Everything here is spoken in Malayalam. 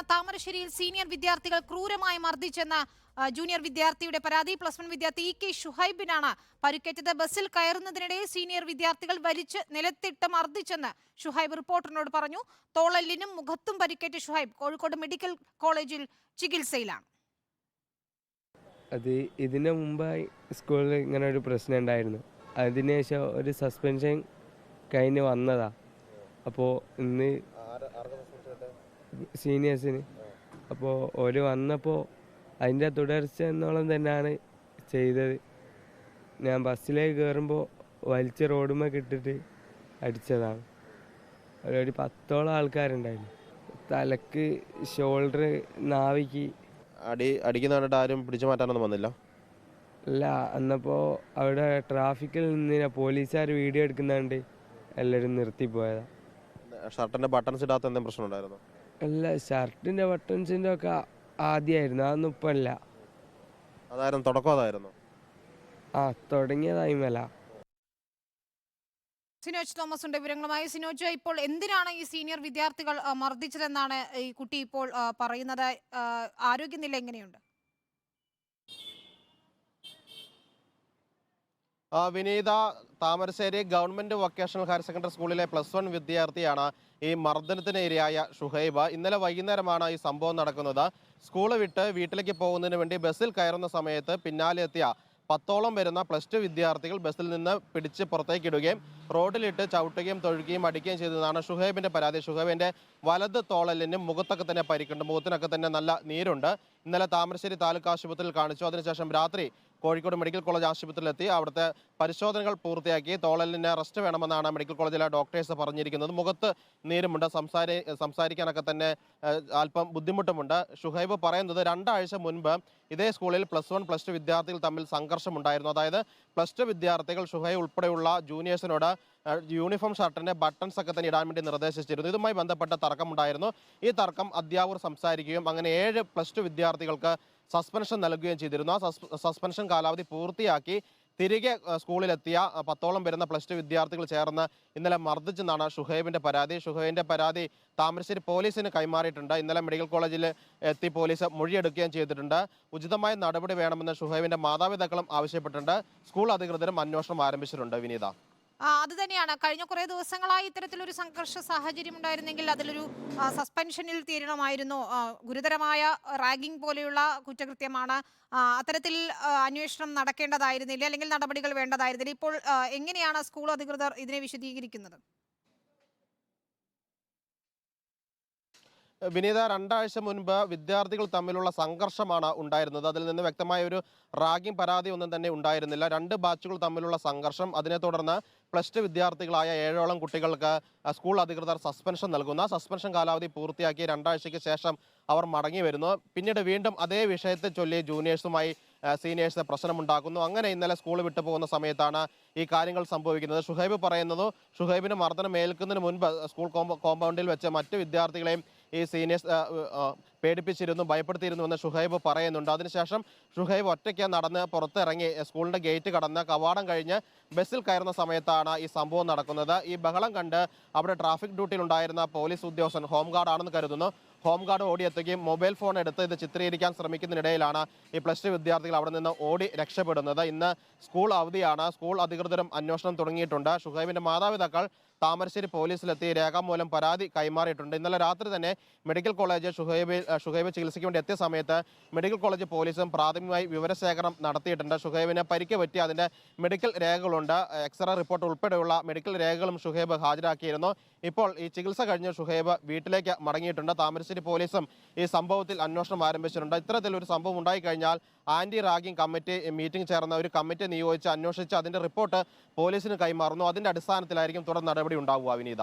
ഇതോടെയാണ് താമരശ്ശേരിയിൽ സീനിയർ വിദ്യാർത്ഥികൾ ക്രൂരമായി മർദ്ദിച്ചെന്ന ജൂനിയർ വിദ്യാർത്ഥിയുടെ പരാതി. പ്ലസ് വൺ വിദ്യാർത്ഥി ഇ കെ ഷുഹൈബിനാണ് പരിക്കേറ്റത്. ബസ്സിൽ കയറുന്നതിനിടെ സീനിയർ വിദ്യാർത്ഥികൾ വലിച്ച് നിലത്തിട്ട് മർദ്ദിച്ചെന്ന് ഷുഹൈബ് റിപ്പോർട്ടറിനോട് പറഞ്ഞു. തോളലിനും മുഖത്തും പരിക്കേറ്റ ഷുഹൈബ് കോഴിക്കോട് മെഡിക്കൽ കോളേജിൽ ചികിത്സയിലാണ്. അത് ഇതിന് മുമ്പായി സ്കൂളിൽ ഇങ്ങനെ ഒരു പ്രശ്നം ഉണ്ടായിരുന്നു. അതിനുശേഷം ഒരു സസ്പെൻഷൻ കഴിഞ്ഞ് വന്നതാ. അപ്പോൾ ഇന്ന് സീനിയേഴ്സിന്. അപ്പോൾ ഓര് വന്നപ്പോൾ അതിന്റെ തുടർച്ച എന്നോളം തന്നെയാണ് ചെയ്തത്. ഞാൻ ബസ്സിലേക്ക് കയറുമ്പോൾ വലിച്ച് റോഡുമ്മ കിട്ടിട്ട് അടിച്ചതാണ്. ഒരു പത്തോളം ആൾക്കാരുണ്ടായിരുന്നു. തലക്ക് ഷോൾഡർ നാവിക്ക്. അടി അടിക്കുന്ന കണ്ടിട്ട് ആരും പിടിച്ചു മാറ്റാനൊന്നും വന്നില്ല? അല്ല അന്നപ്പോൾ അവിടെ ട്രാഫിക്കിൽ നിന്ന് പോലീസുകാർ വീഡിയോ എടുക്കുന്നതുകൊണ്ട് എല്ലാവരും നിർത്തിപ്പോയതാണ് ഷർട്ടിന്റെ ബട്ടൺസ് ഇടാത്ത എന്തെങ്കിലും പ്രശ്നം ഉണ്ടായിരുന്നു അല്ല ഷർട്ടിന്റെ ബട്ടൺസിന്റെ ഒക്കെ ആദ്യമായിരുന്നു അതൊന്നും ഇപ്പം അല്ല അതായിരുന്നു തുടക്കം അതായിരുന്നു. ആ തുടങ്ങിയതായി മല. സിനോജ് തോമസ് ഉണ്ട് വിവരങ്ങളുമായി. സിനോജ് ഇപ്പോൾ എന്തിനാണ് ഈ സീനിയർ വിദ്യാർത്ഥികൾ മർദ്ദിച്ചതെന്നാണ് ഈ കുട്ടി ഇപ്പോൾ പറയുന്നത്? ആരോഗ്യനില എങ്ങനെയുണ്ട്? Vineetha Thamarassery government vocational higher secondary സ്കൂളിലെ പ്ലസ് വൺ വിദ്യാർത്ഥിയാണ് ഈ മർദ്ദനത്തിന് ഇരയായ ഷുഹൈബ. ഇന്നലെ വൈകുന്നേരമാണ് ഈ സംഭവം നടക്കുന്നത്. സ്കൂൾ വിട്ട് വീട്ടിലേക്ക് പോകുന്നതിന് വേണ്ടി ബസ്സിൽ കയറുന്ന സമയത്ത് പിന്നാലെ എത്തിയ പത്തോളം വരുന്ന പ്ലസ് ടു വിദ്യാർത്ഥികൾ ബസ്സിൽ നിന്ന് പിടിച്ച് പുറത്തേക്ക് ഇടുകയും റോഡിലിട്ട് ചവിട്ടുകയും തൊഴുകയും അടിക്കുകയും ചെയ്തതാണ് ഷുഹൈബിന്റെ പരാതി. ഷുഹൈബിന്റെ വലത് തോളലിന് മുഖത്തൊക്കെ തന്നെ പരിക്കുണ്ട്. മുഖത്തിനൊക്കെ തന്നെ നല്ല നീരുണ്ട്. ഇന്നലെ താമരശ്ശേരി താലൂക്ക് ആശുപത്രിയിൽ കാണിച്ചു. അതിനുശേഷം രാത്രി കോഴിക്കോട് മെഡിക്കൽ കോളേജ് ആശുപത്രിയിലെത്തി. അവിടുത്തെ പരിശോധനകൾ പൂർത്തിയാക്കി. തോളലിന് റെസ്റ്റ് വേണമെന്നാണ് മെഡിക്കൽ കോളേജിലെ ഡോക്ടേഴ്സ് പറഞ്ഞിരിക്കുന്നത്. മുഖത്ത് നീരുമുണ്ട്. സംസാരി സംസാരിക്കാനൊക്കെ തന്നെ അല്പം ബുദ്ധിമുട്ടുമുണ്ട്. ഷുഹൈബ് പറയുന്നത് രണ്ടാഴ്ച മുൻപ് ഇതേ സ്കൂളിൽ പ്ലസ് വൺ പ്ലസ് ടു വിദ്യാർത്ഥികൾ തമ്മിൽ സംഘർഷമുണ്ടായിരുന്നു. അതായത് പ്ലസ് ടു വിദ്യാർത്ഥികൾ ഷുഹൈബ് ഉൾപ്പെടെയുള്ള ജൂനിയേഴ്സിനോട് യൂണിഫോം ഷർട്ടിന്റെ ബട്ടൺസ് ഒക്കെ തന്നെ ഇടാൻ വേണ്ടി നിർദ്ദേശിച്ചിരുന്നു. ഇതുമായി ബന്ധപ്പെട്ട തർക്കമുണ്ടായിരുന്നു. ഈ തർക്കം അധ്യാപകർ സംസാരിക്കുകയും അങ്ങനെ ഏഴ് പ്ലസ് ടു വിദ്യാർത്ഥികൾക്ക് സസ്പെൻഷൻ നൽകുകയും ചെയ്തിരുന്നു. ആ സസ്പെൻഷൻ കാലാവധി പൂർത്തിയാക്കി തിരികെ സ്കൂളിലെത്തിയ പത്തോളം വരുന്ന പ്ലസ് ടു വിദ്യാർത്ഥികൾ ചേർന്ന് ഇന്നലെ മർദ്ദിച്ചെന്നാണ് ഷുഹൈബിന്റെ പരാതി. ഷുഹൈബിന്റെ പരാതി താമരശ്ശേരി പോലീസിന് കൈമാറിയിട്ടുണ്ട്. ഇന്നലെ മെഡിക്കൽ കോളേജിൽ എത്തി പോലീസ് മൊഴിയെടുക്കുകയും ചെയ്തിട്ടുണ്ട്. ഉചിതമായ നടപടി വേണമെന്ന് ഷുഹൈബിന്റെ മാതാപിതാക്കളും ആവശ്യപ്പെട്ടിട്ടുണ്ട്. സ്കൂൾ അധികൃതരും അന്വേഷണം ആരംഭിച്ചിട്ടുണ്ട്. വിനീത. അത് തന്നെയാണ്. കഴിഞ്ഞ കുറേ ദിവസങ്ങളായി ഇത്തരത്തിലൊരു സംഘർഷ സാഹചര്യം ഉണ്ടായിരുന്നെങ്കിൽ അതിലൊരു സസ്പെൻഷനിൽ തീരണമായിരുന്നു. ഗുരുതരമായ റാഗിംഗ് പോലെയുള്ള കുറ്റകൃത്യമാണ് അത്തരത്തിൽ അന്വേഷണം നടക്കേണ്ടതായിരുന്നില്ല അല്ലെങ്കിൽ നടപടികൾ വേണ്ടതായിരുന്നില്ല. ഇപ്പോൾ എങ്ങനെയാണ് സ്കൂൾ അധികൃതർ ഇതിനെ വിശദീകരിക്കുന്നത്? വിനീത രണ്ടാഴ്ച മുൻപ് വിദ്യാർത്ഥികൾ തമ്മിലുള്ള സംഘർഷമാണ് ഉണ്ടായിരുന്നത്. അതിൽ നിന്ന് വ്യക്തമായ ഒരു റാഗിംഗ് പരാതി ഒന്നും തന്നെ ഉണ്ടായിരുന്നില്ല. രണ്ട് ബാച്ചുകൾ തമ്മിലുള്ള സംഘർഷം. അതിനെ തുടർന്ന് പ്ലസ് ടു വിദ്യാർത്ഥികളായ ഏഴോളം കുട്ടികൾക്ക് സ്കൂൾ അധികൃതർ സസ്പെൻഷൻ നൽകുന്ന. സസ്പെൻഷൻ കാലാവധി പൂർത്തിയാക്കി രണ്ടാഴ്ചയ്ക്ക് ശേഷം അവർ മടങ്ങി വരുന്നു. പിന്നീട് വീണ്ടും അതേ വിഷയത്തെ ചൊല്ലി ജൂനിയേഴ്സുമായി സീനിയേഴ്സ് പ്രശ്നമുണ്ടാക്കുന്നു. അങ്ങനെ ഇന്നലെ സ്കൂൾ വിട്ടു പോകുന്ന സമയത്താണ് ഈ കാര്യങ്ങൾ സംഭവിക്കുന്നത്. ഷുഹൈബ് പറയുന്നത് ഷുഹൈബിന് മർദ്ദനം ഏൽക്കുന്നതിന് മുൻപ് സ്കൂൾ കോമ്പൗണ്ടിൽ വെച്ച് മറ്റ് വിദ്യാർത്ഥികളെയും ഈ സീനിയേഴ്സ് പേടിപ്പിച്ചിരുന്നു ഭയപ്പെടുത്തിയിരുന്നു എന്ന് ഷുഹൈബ് പറയുന്നുണ്ട്. അതിനുശേഷം ഷുഹൈബ് ഒറ്റയ്ക്ക് നടന്ന് പുറത്തിറങ്ങി സ്കൂളിന്റെ ഗേറ്റ് കടന്ന് കവാടം കഴിഞ്ഞ് ബസ്സിൽ കയറുന്ന സമയത്താണ് ഈ സംഭവം നടക്കുന്നത്. ഈ ബഹളം കണ്ട് അവിടെ ട്രാഫിക് ഡ്യൂട്ടിയിൽ ഉണ്ടായിരുന്ന പോലീസ് ഉദ്യോഗസ്ഥൻ ഹോംഗാർഡ് ആണെന്ന് കരുതുന്നു. ഹോംഗാർഡ് ഓടിയെത്തുകയും മൊബൈൽ ഫോൺ എടുത്ത് ഇത് ചിത്രീകരിക്കാൻ ശ്രമിക്കുന്നതിനിടയിലാണ് ഈ പ്ലസ് ടു വിദ്യാർത്ഥികൾ അവിടെ നിന്ന് ഓടി രക്ഷപ്പെടുന്നത്. ഇന്ന് സ്കൂൾ അവധിയാണ്. സ്കൂൾ അധികൃതരും അന്വേഷണം തുടങ്ങിയിട്ടുണ്ട്. ഷുഹൈബിന്റെ മാതാപിതാക്കൾ താമരശ്ശേരി പോലീസിലെത്തി രേഖാമൂലം പരാതി കൈമാറിയിട്ടുണ്ട്. ഇന്നലെ രാത്രി തന്നെ മെഡിക്കൽ കോളേജ് ഷുഹൈബ് ഷുഹൈബ് ചികിത്സയ്ക്ക് വേണ്ടി എത്തിയ സമയത്ത് മെഡിക്കൽ കോളേജ് പോലീസും പ്രാഥമികമായി വിവരശേഖരണം നടത്തിയിട്ടുണ്ട്. ഷുഹൈബിന് പരിക്ക് പറ്റി അതിന്റെ മെഡിക്കൽ രേഖകളുണ്ട്. എക്സ്റേ റിപ്പോർട്ട് ഉൾപ്പെടെയുള്ള മെഡിക്കൽ രേഖകളും ഷുഹൈബ് ഹാജരാക്കിയിരുന്നു. ഇപ്പോൾ ഈ ചികിത്സ കഴിഞ്ഞ് ഷുഹൈബ് വീട്ടിലേക്ക് മടങ്ങിയിട്ടുണ്ട്. താമരശ്ശേരി പോലീസും ഈ സംഭവത്തിൽ അന്വേഷണം ആരംഭിച്ചിട്ടുണ്ട്. ഇത്തരത്തിലൊരു സംഭവം ഉണ്ടായിക്കഴിഞ്ഞാൽ ആന്റി റാഗിംഗ് കമ്മിറ്റി മീറ്റിംഗ് ചേർന്ന ഒരു കമ്മിറ്റി നിയോഗിച്ച് അന്വേഷിച്ച് അതിന്റെ റിപ്പോർട്ട് പോലീസിന് കൈമാറുന്നു. അതിന്റെ അടിസ്ഥാനത്തിലായിരിക്കും തുടർ നടപടി ഉണ്ടാവുക വിനീത